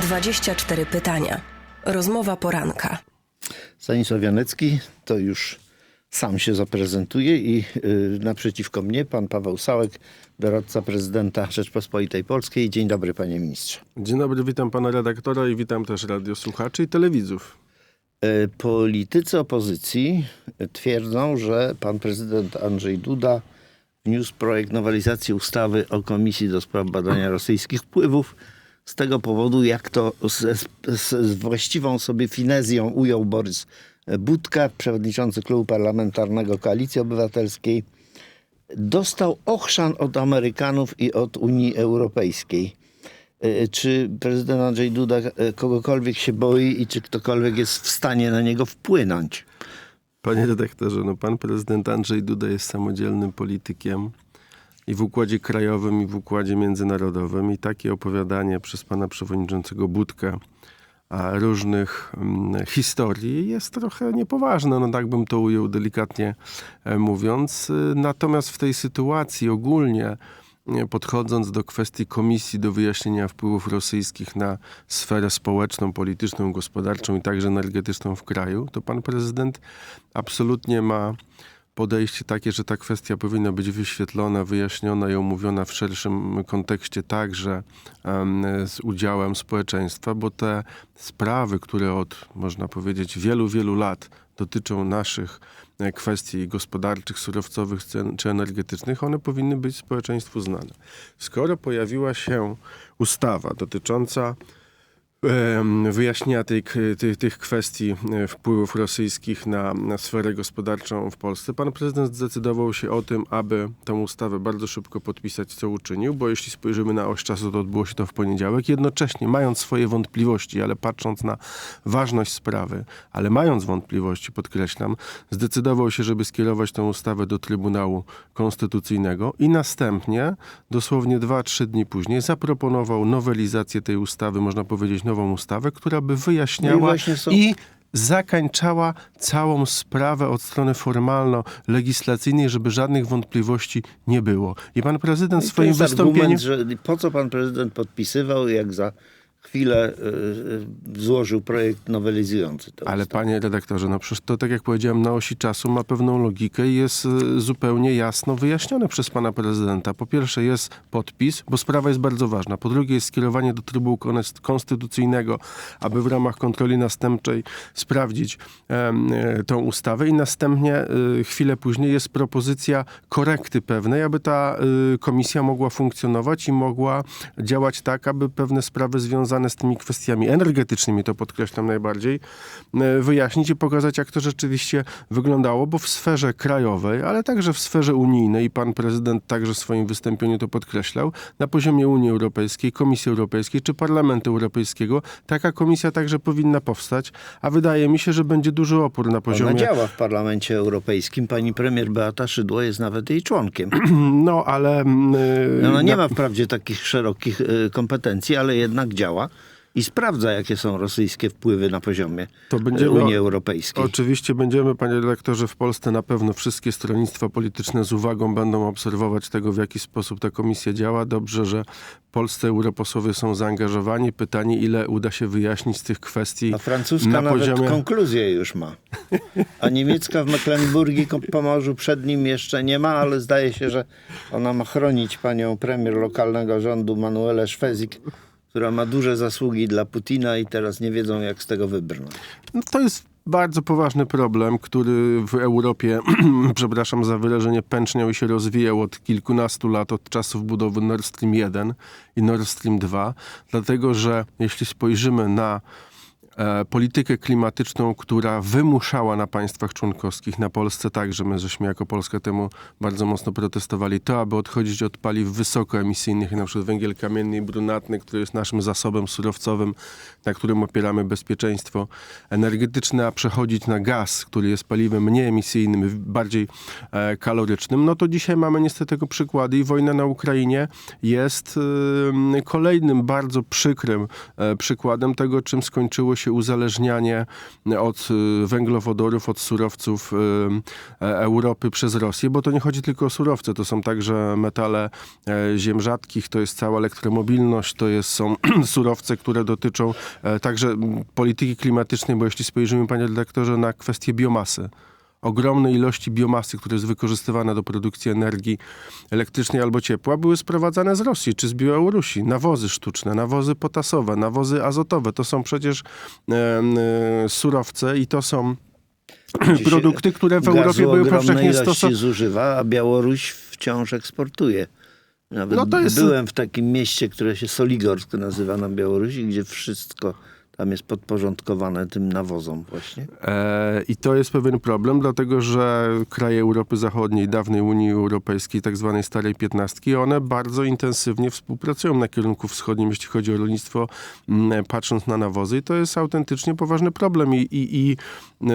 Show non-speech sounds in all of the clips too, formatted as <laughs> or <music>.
24 pytania. Rozmowa poranka. Stanisław Janecki to już sam się zaprezentuje i y, naprzeciwko mnie pan Paweł Sałek, doradca prezydenta Rzeczpospolitej Polskiej. Dzień dobry panie ministrze. Dzień dobry, witam pana redaktora i witam też radiosłuchaczy i telewidzów. E, Politycy opozycji twierdzą, że pan prezydent Andrzej Duda wniósł projekt nowelizacji ustawy o Komisji do Spraw Badania Rosyjskich Wpływów. Z tego powodu, jak to z, z, z właściwą sobie finezją ujął Borys Budka, przewodniczący klubu parlamentarnego Koalicji Obywatelskiej, dostał ochrzan od Amerykanów i od Unii Europejskiej. E, Czy prezydent Andrzej Duda e, kogokolwiek się boi i czy ktokolwiek jest w stanie na niego wpłynąć? Panie redaktorze, no pan prezydent Andrzej Duda jest samodzielnym politykiem i w układzie krajowym, i w układzie międzynarodowym. I takie opowiadanie przez pana przewodniczącego Budka a różnych mm, historii jest trochę niepoważne, no tak bym to ujął delikatnie e, mówiąc. Y, Natomiast w tej sytuacji ogólnie nie, podchodząc do kwestii komisji do wyjaśnienia wpływów rosyjskich na sferę społeczną, polityczną, gospodarczą i także energetyczną w kraju, to pan prezydent absolutnie ma podejście takie, że ta kwestia powinna być wyświetlona, wyjaśniona i omówiona w szerszym kontekście także z udziałem społeczeństwa, bo te sprawy, które od, można powiedzieć, wielu, wielu lat dotyczą naszych e, kwestii gospodarczych, surowcowych czy- energetycznych, one powinny być społeczeństwu znane. Skoro pojawiła się ustawa dotycząca wyjaśnienia tej, tych, tych kwestii e, wpływów rosyjskich na, na sferę gospodarczą w Polsce. Pan prezydent zdecydował się o tym, aby tę ustawę bardzo szybko podpisać, co uczynił, bo jeśli spojrzymy na oś czasu, to odbyło się to w poniedziałek. Jednocześnie, mając swoje wątpliwości, ale patrząc na ważność sprawy, ale mając wątpliwości, podkreślam, zdecydował się, żeby skierować tę ustawę do Trybunału Konstytucyjnego i następnie, dosłownie 2-3 dni później, zaproponował nowelizację tej ustawy, można powiedzieć nową ustawę, która by No i wyjaśniała są- i zakańczała całą sprawę od strony formalno-legislacyjnej, żeby żadnych wątpliwości nie było. I pan prezydent w I swoim jest wystąpieniu... argument, że po co pan prezydent podpisywał, jak za chwilę y, y, złożył projekt nowelizujący tę Ale ustawę. panie redaktorze, no przecież to tak jak powiedziałem na osi czasu ma pewną logikę i jest y, zupełnie jasno wyjaśnione przez pana prezydenta. Po pierwsze jest podpis, bo sprawa jest bardzo ważna. Po drugie jest skierowanie do Trybunału Konst- Konstytucyjnego, aby w ramach kontroli następczej sprawdzić e, tą ustawę i następnie chwilę później jest propozycja korekty pewnej, aby ta komisja mogła funkcjonować i mogła działać tak, aby pewne sprawy związane z tymi kwestiami energetycznymi, to podkreślam najbardziej, e, wyjaśnić i pokazać, jak to rzeczywiście wyglądało, bo w sferze krajowej, ale także w sferze unijnej, i pan prezydent także w swoim wystąpieniu to podkreślał, na poziomie Unii Europejskiej, Komisji Europejskiej czy Parlamentu Europejskiego, taka komisja także powinna powstać, a wydaje mi się, że będzie duży opór na Ona poziomie... działa w Parlamencie Europejskim. Pani premier Beata Szydło jest nawet jej członkiem. <clears throat> No, ale... mm, e, Ona nie na- ma wprawdzie takich szerokich y, kompetencji, ale jednak działa i sprawdza, jakie są rosyjskie wpływy na poziomie To będziemy- Unii Europejskiej. Oczywiście będziemy, panie redaktorze, w Polsce na pewno wszystkie stronnictwa polityczne z uwagą będą obserwować tego, w jaki sposób ta komisja działa. Dobrze, że polscy europosłowie są zaangażowani. Pytanie, ile uda się wyjaśnić z tych kwestii A francuska na nawet poziomie... konkluzję już ma. A niemiecka w Mecklenburgii Pomorzu przed nim jeszcze nie ma, ale zdaje się, że ona ma chronić panią premier lokalnego rządu Manuelę Szwezik, która ma duże zasługi dla Putina i teraz nie wiedzą, jak z tego wybrnąć. No, to jest bardzo poważny problem, który w Europie, <clears throat> przepraszam za wyrażenie, pęczniał i się rozwijał od kilkunastu lat, od czasów budowy Nord Stream 1 i Nord Stream 2, dlatego że jeśli spojrzymy na politykę klimatyczną, która wymuszała na państwach członkowskich, na Polsce także, my żeśmy jako Polska temu bardzo mocno protestowali, to aby odchodzić od paliw wysokoemisyjnych, na przykład węgiel kamienny i brunatny, który jest naszym zasobem surowcowym, na którym opieramy bezpieczeństwo energetyczne, a przechodzić na gaz, który jest paliwem mniej emisyjnym, bardziej e, kalorycznym, no to dzisiaj mamy niestety tego przykłady i wojna na Ukrainie jest e, kolejnym bardzo przykrym e, przykładem tego, czym skończyło się się uzależnianie od y, węglowodorów, od surowców y, e, Europy przez Rosję, bo to nie chodzi tylko o surowce, to są także metale e, ziem rzadkich, to jest cała elektromobilność, to jest, są <clears throat> surowce, które dotyczą e, także polityki klimatycznej, bo jeśli spojrzymy, panie redaktorze, na kwestię biomasy, ogromne ilości biomasy, która jest wykorzystywana do produkcji energii elektrycznej albo ciepła, były sprowadzane z Rosji czy z Białorusi. Nawozy sztuczne, nawozy potasowe, nawozy azotowe. To są przecież e, e, surowce i to są produkty, które w Europie były powszechnie stosowane. zużywa, a Białoruś wciąż eksportuje. Nawet No to jest- byłem w takim mieście, które się Soligorsk nazywa na Białorusi, gdzie wszystko tam jest podporządkowane tym nawozom właśnie. E, I to jest pewien problem, dlatego że kraje Europy Zachodniej, dawnej Unii Europejskiej, tak zwanej Starej Piętnastki, one bardzo intensywnie współpracują na kierunku wschodnim, jeśli chodzi o rolnictwo, patrząc na nawozy. I to jest autentycznie poważny problem. I, i, i e,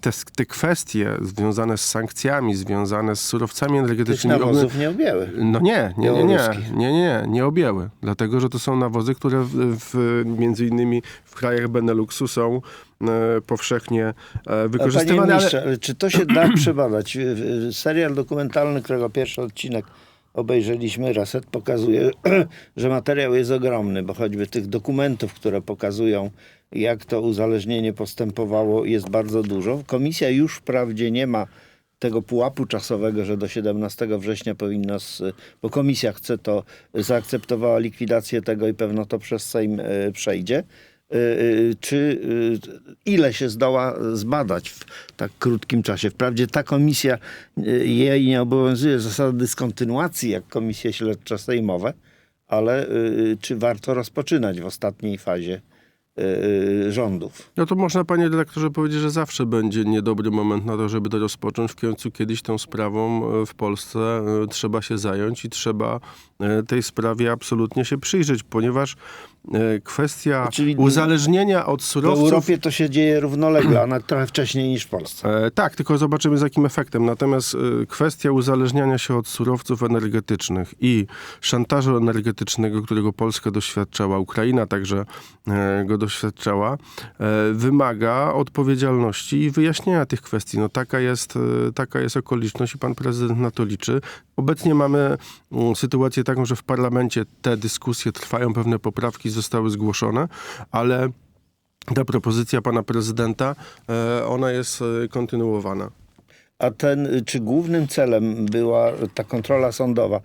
te, te kwestie związane z sankcjami, związane z surowcami Tych energetycznymi... nawozów nie objęły. No nie, nie, nie, nie, Białoruskich. nie, nie, nie objęły. Dlatego, że to są nawozy, które w, w, między innymi w krajach Beneluxu są e, powszechnie e, Panie wykorzystywane. Ale, ministrze, ale czy to się da <clears throat> przebadać? Y, Serial dokumentalny, którego pierwszy odcinek obejrzeliśmy, Raset, pokazuje, <clears throat> że materiał jest ogromny, bo choćby tych dokumentów, które pokazują, jak to uzależnienie postępowało, jest bardzo dużo. Komisja już wprawdzie nie ma tego pułapu czasowego, że do 17 września powinno, z, bo komisja chce to, zaakceptowała likwidację tego i pewno to przez Sejm e, przejdzie. Y, y, czy y, ile się zdoła zbadać w tak krótkim czasie. Wprawdzie ta komisja, jej nie obowiązuje zasada dyskontynuacji jak komisje śledcze sejmowe, ale czy warto rozpoczynać w ostatniej fazie rządów? no to można, panie dyrektorze, powiedzieć, że zawsze będzie niedobry moment na to, żeby to rozpocząć. W końcu kiedyś tą sprawą w Polsce trzeba się zająć i trzeba tej sprawie absolutnie się przyjrzeć, ponieważ kwestia Czyli uzależnienia od W surowców... Europie to się dzieje równolegle, a nawet trochę wcześniej niż w Polsce. E, tak, tylko zobaczymy z jakim efektem. Natomiast e, kwestia uzależniania się od surowców energetycznych i szantażu energetycznego, którego Polska doświadczała, Ukraina także e, go doświadczała, e, wymaga odpowiedzialności i wyjaśnienia tych kwestii. No taka jest, e, taka jest okoliczność i pan prezydent na to liczy. Obecnie mamy mm, sytuację taką, że w parlamencie te dyskusje trwają, pewne poprawki zostały zgłoszone, ale ta propozycja pana prezydenta, e, ona jest e, kontynuowana. A ten, czy głównym celem była ta kontrola sądowa?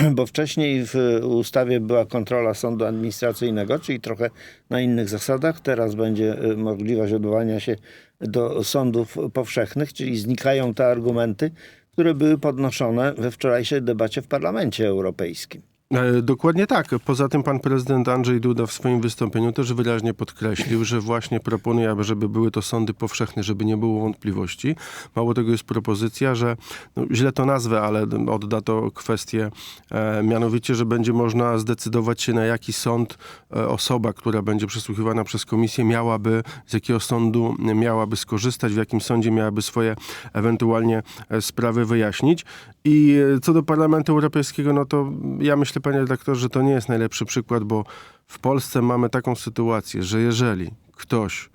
<clears throat> Bo wcześniej w ustawie była kontrola sądu administracyjnego, czyli trochę na innych zasadach. Teraz będzie y, możliwość odwołania się do sądów powszechnych, czyli znikają te argumenty, które były podnoszone we wczorajszej debacie w Parlamencie Europejskim. E, Dokładnie tak. Poza tym pan prezydent Andrzej Duda w swoim wystąpieniu też wyraźnie podkreślił, że właśnie proponuje, żeby były to sądy powszechne, żeby nie było wątpliwości. Mało tego jest propozycja, że no, źle to nazwę, ale odda to kwestię, e, mianowicie, że będzie można zdecydować się na jaki sąd e, osoba, która będzie przesłuchiwana przez komisję, miałaby, z jakiego sądu miałaby skorzystać, w jakim sądzie miałaby swoje ewentualnie e, sprawy wyjaśnić. I e, co do Parlamentu Europejskiego, no to ja myślę, panie redaktorze, to nie jest najlepszy przykład, bo w Polsce mamy taką sytuację, że jeżeli ktoś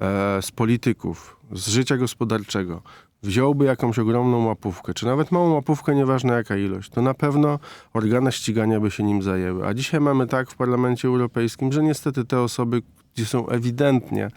e, z polityków, z życia gospodarczego wziąłby jakąś ogromną łapówkę, czy nawet małą łapówkę, nieważne jaka ilość, to na pewno organy ścigania by się nim zajęły. A dzisiaj mamy tak w Parlamencie Europejskim, że niestety te osoby, gdzie są ewidentnie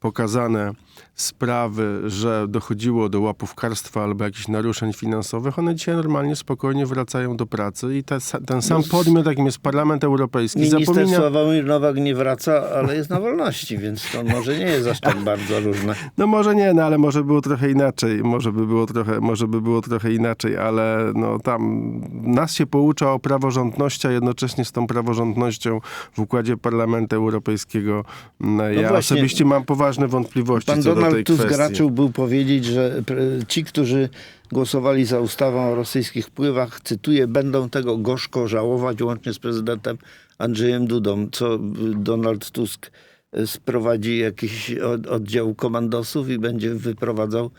pokazane sprawy, że dochodziło do łapówkarstwa albo jakichś naruszeń finansowych, one dzisiaj normalnie, spokojnie wracają do pracy i te, ten sam podmiot, jakim jest Parlament Europejski, Minister zapomina... Sławomir Nowak nie wraca, ale jest na wolności, więc to może nie jest aż tak bardzo różne. <laughs> No może nie, no ale może było trochę inaczej, może by było trochę, może by było trochę inaczej, ale no tam nas się poucza o praworządności, a jednocześnie z tą praworządnością w układzie Parlamentu Europejskiego no, ja właśnie. osobiście mam poważne wątpliwości co Donald Tusk kwestii. raczył był powiedzieć, że ci, którzy głosowali za ustawą o rosyjskich wpływach, cytuję, będą tego gorzko żałować, łącznie z prezydentem Andrzejem Dudą, co Donald Tusk y, sprowadzi jakiś od- oddział komandosów i będzie wyprowadzał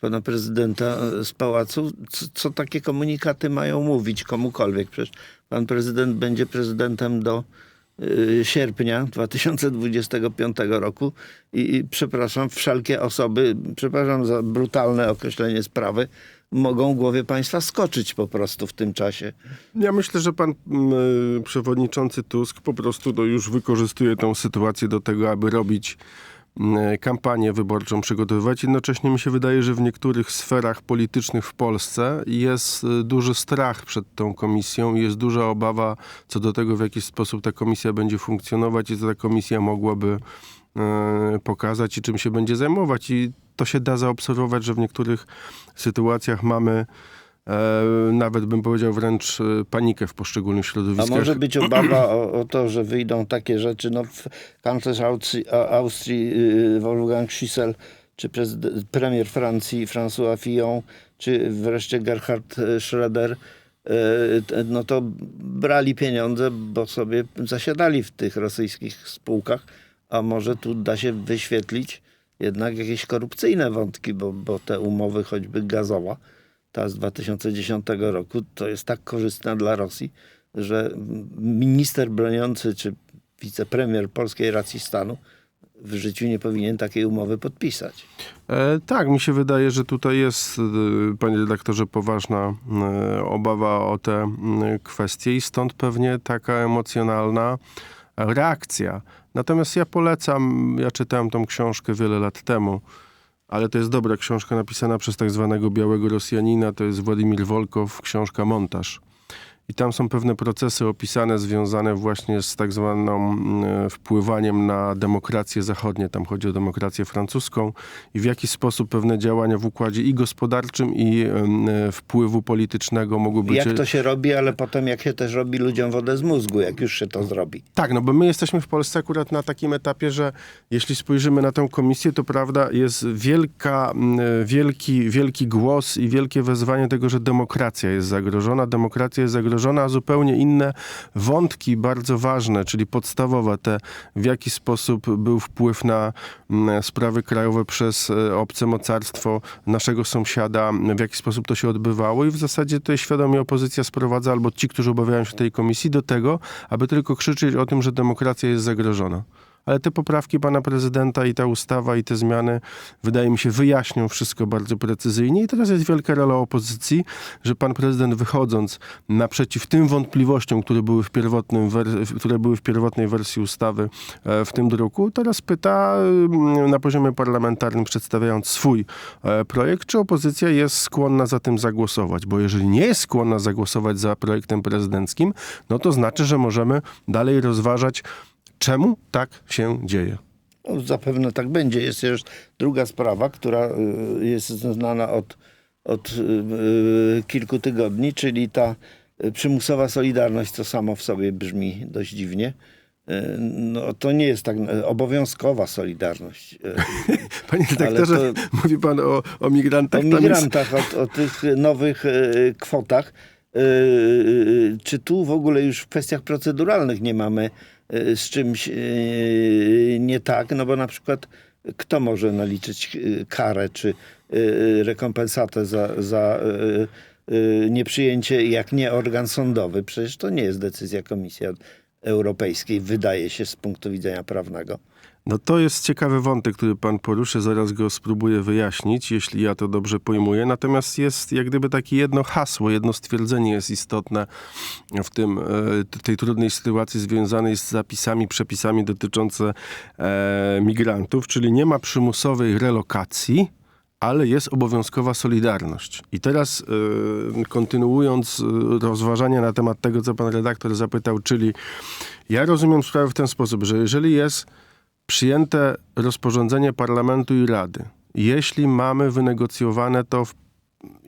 pana prezydenta y, z pałacu. Co, co takie komunikaty mają mówić komukolwiek? Przecież pan prezydent będzie prezydentem do sierpnia 2025 roku i, i przepraszam, wszelkie osoby, przepraszam za brutalne określenie sprawy, mogą głowie państwa skoczyć po prostu w tym czasie. Ja myślę, że pan mm, y, przewodniczący Tusk po prostu no, już wykorzystuje tę sytuację do tego, aby robić kampanię wyborczą, przygotowywać. Jednocześnie mi się wydaje, że w niektórych sferach politycznych w Polsce jest y, duży strach przed tą komisją i jest duża obawa co do tego, w jaki sposób ta komisja będzie funkcjonować i co ta komisja mogłaby e, pokazać i czym się będzie zajmować. I to się da zaobserwować, że w niektórych sytuacjach mamy e, nawet bym powiedział wręcz e, panikę w poszczególnych A środowiskach. może być obawa o, o to, że wyjdą takie rzeczy, no w kanclerz Austrii, A- Austrii y, Wolfgang Schissel, czy premier Francji François Fillon, czy wreszcie Gerhard y, Schröder, no to brali pieniądze, bo sobie zasiadali w tych rosyjskich spółkach, a może tu da się wyświetlić jednak jakieś korupcyjne wątki, bo, bo te umowy choćby gazowa, ta z 2010 roku, to jest tak korzystna dla Rosji, że minister broniący czy wicepremier polskiej racji stanu w życiu nie powinien takiej umowy podpisać. E, tak, mi się wydaje, że tutaj jest, e, panie redaktorze, poważna e, obawa o te m, kwestie i stąd pewnie taka emocjonalna reakcja. Natomiast ja polecam, ja czytałem tą książkę wiele lat temu, ale to jest dobra książka napisana przez tak zwanego białego Rosjanina, to jest Władimir Wolkow, książka Montaż. I tam są pewne procesy opisane związane właśnie z tak zwaną wpływaniem na demokracje zachodnie. Tam chodzi o demokrację francuską i w jaki sposób pewne działania w układzie i gospodarczym, i wpływu politycznego mogły być... Jak to się robi, ale potem jak się też robi ludziom wodę z mózgu, jak już się to zrobi. Tak, no bo my jesteśmy w Polsce akurat na takim etapie, że jeśli spojrzymy na tę komisję, to prawda, jest wielka, wielki, wielki głos i wielkie wezwanie tego, że demokracja jest zagrożona. Demokracja jest zagrożona, a zupełnie inne wątki bardzo ważne, czyli podstawowe, te w jaki sposób był wpływ na mm, sprawy krajowe przez e, obce mocarstwo naszego sąsiada, w jaki sposób to się odbywało i w zasadzie tutaj świadomie opozycja sprowadza, albo ci, którzy obawiają się tej komisji, do tego, aby tylko krzyczeć o tym, że demokracja jest zagrożona. Ale te poprawki pana prezydenta i ta ustawa i te zmiany, wydaje mi się, wyjaśnią wszystko bardzo precyzyjnie. I teraz jest wielka rola opozycji, że pan prezydent wychodząc naprzeciw tym wątpliwościom, które były w, pierwotnym które były w pierwotnej wersji ustawy e, w tym druku, teraz pyta mm, na poziomie parlamentarnym, przedstawiając swój e, projekt, czy opozycja jest skłonna za tym zagłosować. Bo jeżeli nie jest skłonna zagłosować za projektem prezydenckim, no to znaczy, że możemy dalej rozważać, czemu tak się dzieje. No, zapewne tak będzie. Jest już druga sprawa, która y, jest znana od, od y, y, kilku tygodni, czyli ta przymusowa solidarność, co samo w sobie brzmi dość dziwnie. No, to nie jest tak obowiązkowa solidarność. <laughs> Panie redaktorze, to- <laughs> mówi pan o, o migrantach. O Tam jest- migrantach, o, o tych nowych kwotach. Czy tu w ogóle już w kwestiach proceduralnych nie mamy z czymś y, nie tak? No bo na przykład kto może naliczyć y, karę czy y, rekompensatę za, za y, y, nieprzyjęcie, jak nie organ sądowy? Przecież to nie jest decyzja Komisji Europejskiej, wydaje się z punktu widzenia prawnego. No to jest ciekawy wątek, który pan poruszy, zaraz go spróbuję wyjaśnić, jeśli ja to dobrze pojmuję. Natomiast jest jak gdyby takie jedno hasło, jedno stwierdzenie jest istotne w tym, e, tej trudnej sytuacji związanej z zapisami, przepisami dotyczące e, migrantów, czyli nie ma przymusowej relokacji, ale jest obowiązkowa solidarność. I teraz e, kontynuując e, rozważania na temat tego, co pan redaktor zapytał, czyli ja rozumiem sprawę w ten sposób, że jeżeli jest przyjęte rozporządzenie Parlamentu i Rady, jeśli mamy wynegocjowane to w,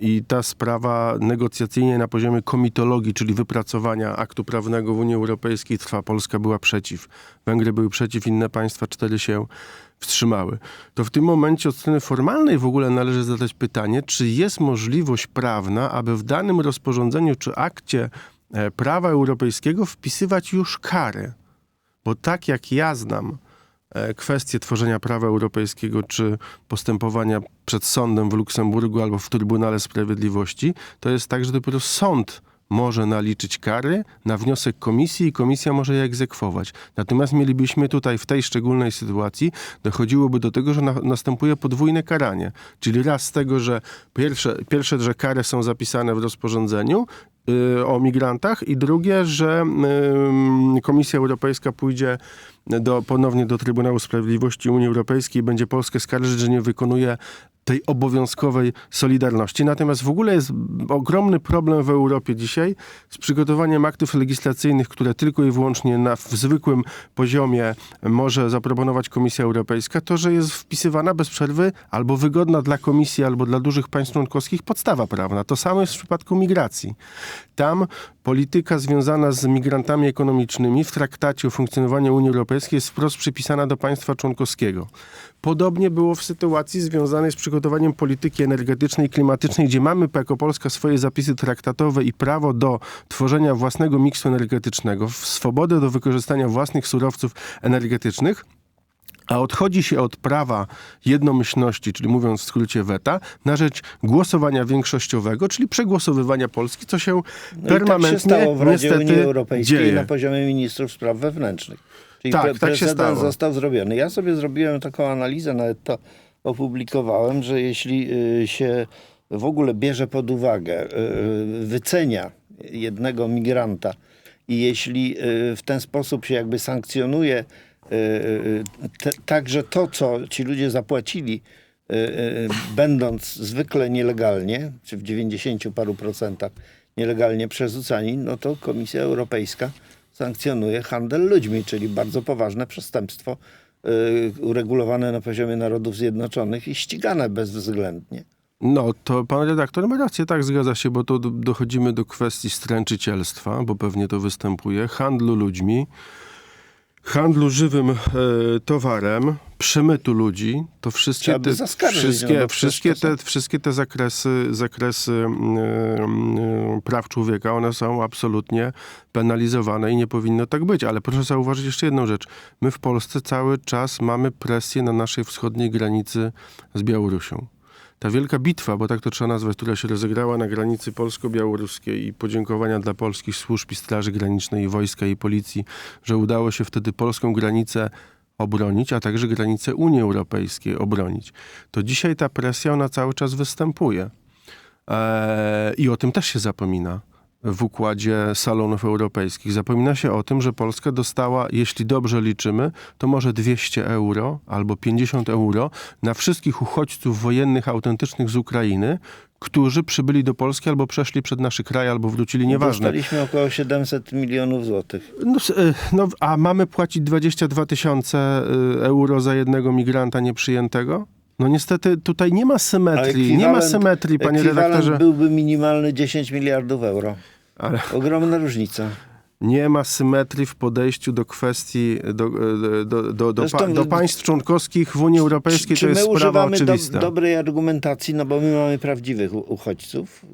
i ta sprawa negocjacyjnie na poziomie komitologii, czyli wypracowania aktu prawnego w Unii Europejskiej trwa, Polska była przeciw, Węgry były przeciw, inne państwa cztery się wstrzymały, to w tym momencie od strony formalnej w ogóle należy zadać pytanie, czy jest możliwość prawna, aby w danym rozporządzeniu czy akcie e, prawa europejskiego wpisywać już karę. Bo tak jak ja znam e, kwestię tworzenia prawa europejskiego czy postępowania przed sądem w Luksemburgu albo w Trybunale Sprawiedliwości, to jest tak, że dopiero sąd może naliczyć kary na wniosek komisji i komisja może je egzekwować. Natomiast mielibyśmy tutaj w tej szczególnej sytuacji dochodziłoby do tego, że na, następuje podwójne karanie. Czyli raz z tego, że pierwsze, pierwsze, że kary są zapisane w rozporządzeniu, o migrantach i drugie, że Komisja Europejska pójdzie do, ponownie do Trybunału Sprawiedliwości Unii Europejskiej i będzie Polskę skarżyć, że nie wykonuje tej obowiązkowej solidarności. Natomiast w ogóle jest ogromny problem w Europie dzisiaj z przygotowaniem aktów legislacyjnych, które tylko i wyłącznie na w zwykłym poziomie może zaproponować Komisja Europejska, to, że jest wpisywana bez przerwy albo wygodna dla Komisji, albo dla dużych państw członkowskich podstawa prawna. To samo jest w przypadku migracji. Tam polityka związana z migrantami ekonomicznymi w traktacie o funkcjonowaniu Unii Europejskiej jest wprost przypisana do państwa członkowskiego. Podobnie było w sytuacji związanej z przygotowaniem polityki energetycznej i klimatycznej, gdzie mamy jako Polska swoje zapisy traktatowe i prawo do tworzenia własnego miksu energetycznego, swobodę do wykorzystania własnych surowców energetycznych. A odchodzi się od prawa jednomyślności, czyli mówiąc w skrócie weta, na rzecz głosowania większościowego, czyli przegłosowywania Polski, co się No i tak permanentnie się stało w Radzie Unii Europejskiej dzieje. na poziomie ministrów spraw wewnętrznych. Czyli Tak, pre- tak się stało. został zrobiony. Ja sobie zrobiłem taką analizę, nawet to opublikowałem, że jeśli y, się w ogóle bierze pod uwagę, y, wycenia jednego migranta i jeśli y, w ten sposób się jakby sankcjonuje te, także to, co ci ludzie zapłacili, będąc zwykle nielegalnie, czy w 90 paru procentach nielegalnie przerzucani, no to Komisja Europejska sankcjonuje handel ludźmi, czyli bardzo poważne przestępstwo uregulowane na poziomie Narodów Zjednoczonych i ścigane bezwzględnie. No, to pan redaktor ma rację, tak, zgadza się, bo to do- dochodzimy do kwestii stręczycielstwa, bo pewnie to występuje, handlu ludźmi, handlu żywym e, towarem, przemytu ludzi, to wszystkie te, no wszystkie, przecież wszystkie, te, wszystkie te zakresy, zakresy mm, mm, praw człowieka, one są absolutnie penalizowane i nie powinno tak być. Ale proszę zauważyć jeszcze jedną rzecz. My w Polsce cały czas mamy presję na naszej wschodniej granicy z Białorusią ta wielka bitwa, bo tak to trzeba nazwać, która się rozegrała na granicy polsko-białoruskiej i podziękowania dla polskich służb i Straży Granicznej, i wojska i policji, że udało się wtedy polską granicę obronić, a także granicę Unii Europejskiej obronić. To dzisiaj ta presja, ona cały czas występuje. Eee, I o tym też się zapomina w układzie salonów europejskich. Zapomina się o tym, że Polska dostała, jeśli dobrze liczymy, to może 200 euro albo 50 euro na wszystkich uchodźców wojennych autentycznych z Ukrainy, którzy przybyli do Polski albo przeszli przed nasz kraj, albo wrócili, nieważne. Dostaliśmy około 700 milionów złotych. No, e, no, a mamy płacić 22 tysiące e, euro za jednego migranta nieprzyjętego? No niestety tutaj nie ma symetrii, nie ma symetrii, panie redaktorze. byłby minimalny 10 miliardów euro. Ale Ogromna różnica. nie ma symetrii w podejściu do kwestii, do, do, do, do, Zresztą- do państw członkowskich w Unii Europejskiej. Czy to jest my sprawa używamy do, oczywista. dobrej argumentacji, no bo my mamy prawdziwych uchodźców,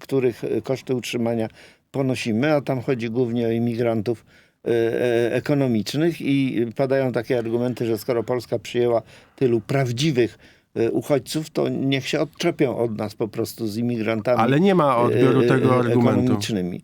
których koszty utrzymania ponosimy, a tam chodzi głównie o imigrantów ekonomicznych i padają takie argumenty, że skoro Polska przyjęła tylu prawdziwych e, uchodźców, to niech się odczepią od nas po prostu z imigrantami Ale nie ma odbioru e, tego argumentu.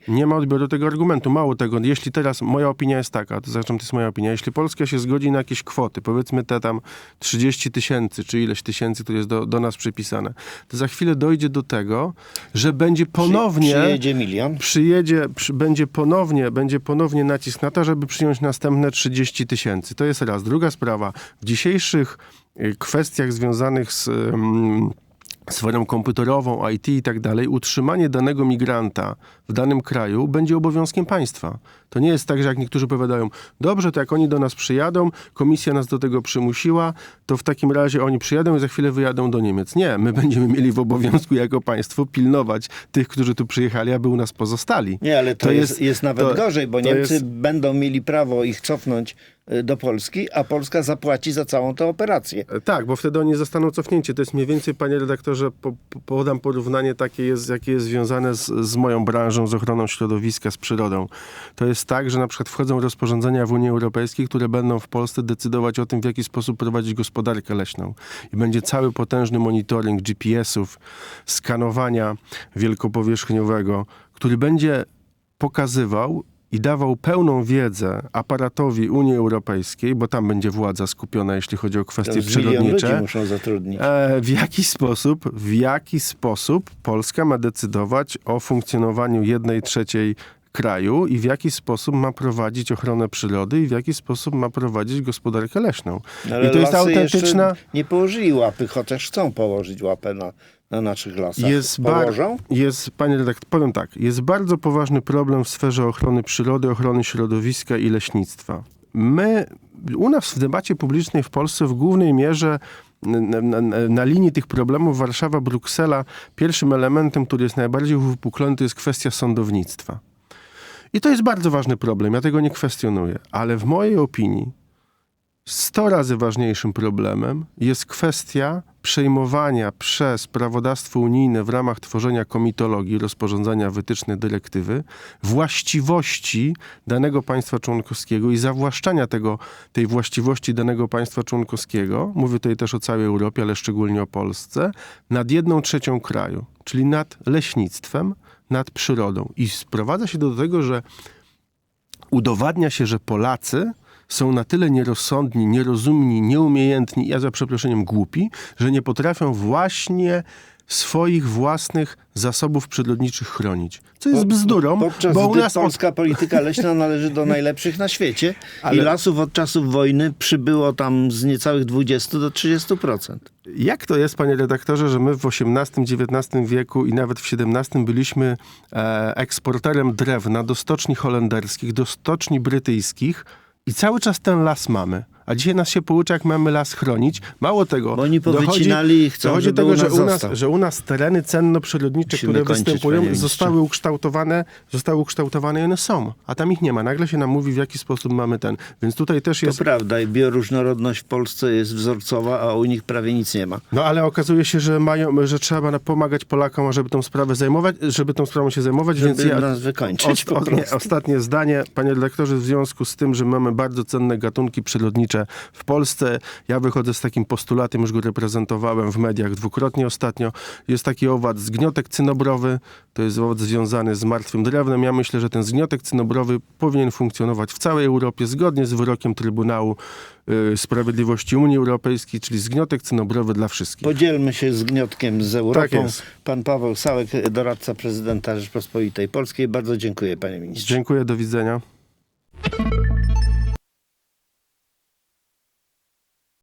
Nie ma odbioru tego argumentu. Mało tego, jeśli teraz moja opinia jest taka, to zresztą to jest moja opinia, jeśli Polska się zgodzi na jakieś kwoty, powiedzmy te tam 30 tysięcy, czy ileś tysięcy, które jest do, do nas przypisane, to za chwilę dojdzie do tego, że będzie ponownie... Przyjedzie milion. przyjedzie, przy, będzie, ponownie, będzie ponownie nacisk na to, żeby przyjąć następne 30 tysięcy. To jest raz. Druga sprawa. W dzisiejszych y, kwestiach związanych z sferą komputerową, IT i tak dalej, utrzymanie danego migranta w danym kraju będzie obowiązkiem państwa. To nie jest tak, że jak niektórzy powiadają, dobrze, to jak oni do nas przyjadą, komisja nas do tego przymusiła, to w takim razie oni przyjadą i za chwilę wyjadą do Niemiec. Nie, my będziemy mieli w obowiązku jako państwo pilnować tych, którzy tu przyjechali, aby u nas pozostali. Nie, ale to, To jest, jest- nawet to- gorzej, bo Niemcy jest- będą mieli prawo ich cofnąć do Polski, a Polska zapłaci za całą tę operację. E, Tak, bo wtedy oni zostaną cofnięci. To jest mniej więcej, panie redaktorze, po, podam porównanie takie, jest, jakie jest związane z, z moją branżą, z ochroną środowiska, z przyrodą. To jest tak, że na przykład wchodzą rozporządzenia w Unii Europejskiej, które będą w Polsce decydować o tym, w jaki sposób prowadzić gospodarkę leśną. I będzie cały potężny monitoring GPS-ów, skanowania wielkopowierzchniowego, który będzie pokazywał i dawał pełną wiedzę aparatowi Unii Europejskiej, bo tam będzie władza skupiona, jeśli chodzi o kwestie przyrodnicze. muszą zatrudnić. E, w jaki sposób, w jaki sposób Polska ma decydować o funkcjonowaniu jednej trzeciej kraju i w jaki sposób ma prowadzić ochronę przyrody i w jaki sposób ma prowadzić gospodarkę leśną. Ale I to jest autentyczna... nie położyli łapy, chociaż chcą położyć łapę na, na naszych lasach. Jest, bar- Położą? jest, panie redaktor, powiem tak, jest bardzo poważny problem w sferze ochrony przyrody, ochrony środowiska i leśnictwa. My, u nas w debacie publicznej w Polsce w głównej mierze na, na, na- na linii tych problemów Warszawa-Bruksela pierwszym elementem, który jest najbardziej uwypuklony, to jest kwestia sądownictwa. I to jest bardzo ważny problem, ja tego nie kwestionuję, ale w mojej opinii 100 razy ważniejszym problemem jest kwestia przejmowania przez prawodawstwo unijne w ramach tworzenia komitologii, rozporządzenia wytyczne dyrektywy, właściwości danego państwa członkowskiego i zawłaszczania tego, tej właściwości danego państwa członkowskiego, mówię tutaj też o całej Europie, ale szczególnie o Polsce, nad jedną trzecią kraju, czyli nad leśnictwem, nad przyrodą. I sprowadza się do tego, że udowadnia się, że Polacy są na tyle nierozsądni, nierozumni, nieumiejętni, ja za przeproszeniem głupi, że nie potrafią właśnie swoich własnych zasobów przyrodniczych chronić. Co jest bzdurą, Podczas bo u nas polska polityka leśna należy do najlepszych na świecie <laughs> i Ale- lasów od czasów wojny przybyło tam z niecałych 20 do 30%. Jak to jest, panie redaktorze, że my w XVIII, XIX wieku i nawet w XVII byliśmy e, eksporterem drewna do stoczni holenderskich, do stoczni brytyjskich i cały czas ten las mamy. A dzisiaj nas się poucza, jak mamy las chronić. Mało tego. Bo oni powycinali i chcą, dochodzi żeby tego, u nas że, u nas, że u nas tereny cenno-przyrodnicze, Musimy które kończyć, występują, zostały ukształtowane, zostały ukształtowane i one są. A tam ich nie ma. Nagle się nam mówi, w jaki sposób mamy ten. Więc tutaj też To jest... prawda i bioróżnorodność w Polsce jest wzorcowa, a u nich prawie nic nie ma. No ale okazuje się, że mają, że trzeba pomagać Polakom, żeby tą sprawę zajmować, żeby tą sprawą się zajmować, więc Żeby ja... nas wykończyć po Ost- nie, ostatnie zdanie, panie redaktorze, w związku z tym, że mamy bardzo cenne gatunki przyrodnicze w Polsce, ja wychodzę z takim postulatem, już go reprezentowałem w mediach dwukrotnie ostatnio, jest taki owad zgniotek cynobrowy, to jest owad związany z martwym drewnem. Ja myślę, że ten zgniotek cynobrowy powinien funkcjonować w całej Europie zgodnie z wyrokiem Trybunału y, Sprawiedliwości Unii Europejskiej, czyli zgniotek cynobrowy dla wszystkich. Podzielmy się z gniotkiem z Europą. Tak. Pan Paweł Sałek, doradca prezydenta Rzeczpospolitej Polskiej. Bardzo dziękuję, panie ministrze. Dziękuję, do widzenia.